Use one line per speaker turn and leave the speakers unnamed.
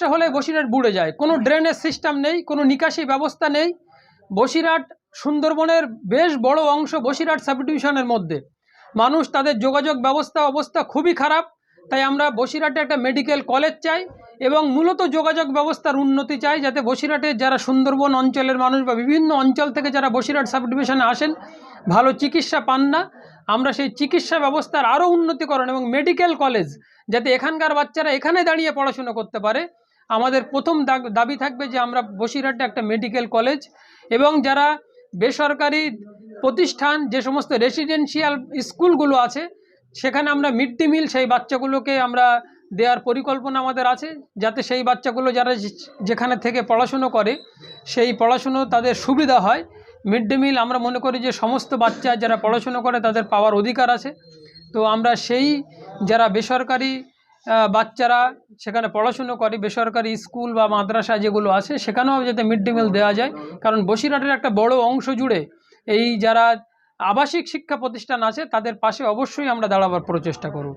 বর্ষা হলে বসিরহাট বুড়ে যায়। কোনো ড্রেনেজ সিস্টেম নেই, কোনো নিকাশি ব্যবস্থা নেই। বসিরহাট সুন্দরবনের বেশ বড় অংশ বসিরহাট সাব ডিভিশনের মধ্যে। মানুষ তাদের যোগাযোগ ব্যবস্থা অবস্থা খুবই খারাপ, তাই আমরা বসিরহাটে একটা মেডিকেল কলেজ চাই এবং মূলত যোগাযোগ ব্যবস্থার উন্নতি চাই যাতে বসিরহাটের যারা সুন্দরবন অঞ্চলের মানুষ বা বিভিন্ন অঞ্চল থেকে যারা বসিরহাট সাব ডিভিশনে আসেন, ভালো চিকিৎসা পান না। আমরা সেই চিকিৎসা ব্যবস্থার আরও উন্নতিকরণ এবং মেডিকেল কলেজ যাতে এখানকার বাচ্চারা এখানে দাঁড়িয়ে পড়াশুনো করতে পারে আমাদের প্রথম দাবি থাকবে যে আমরা বসিরহাটে একটা মেডিকেল কলেজ এবং যারা বেসরকারি প্রতিষ্ঠান, যে সমস্ত রেসিডেন্সিয়াল স্কুলগুলো আছে, সেখানে আমরা মিড ডে মিল সেই বাচ্চাগুলোকে আমরা দেওয়ার পরিকল্পনা আমাদের আছে, যাতে সেই বাচ্চাগুলো যারা যেখানে থেকে পড়াশুনো করে, সেই পড়াশুনো তাদের সুবিধা হয়। মিড ডে মিল আমরা মনে করি যে সমস্ত বাচ্চা যারা পড়াশুনো করে তাদের পাওয়ার অধিকার আছে। তো আমরা সেই যারা বেসরকারি বাচ্চারা সেখানে পড়াশুনো করে, বেসরকারি স্কুল বা মাদ্রাসা যেগুলো আছে, সেখানেও যাতে মিড ডে মিল দেওয়া যায়। কারণ বসিরহাটের একটা বড় অংশ জুড়ে এই যারা আবাসিক শিক্ষা প্রতিষ্ঠান আছে, তাদের পাশে অবশ্যই আমরা দাঁড়াবার প্রচেষ্টা করব।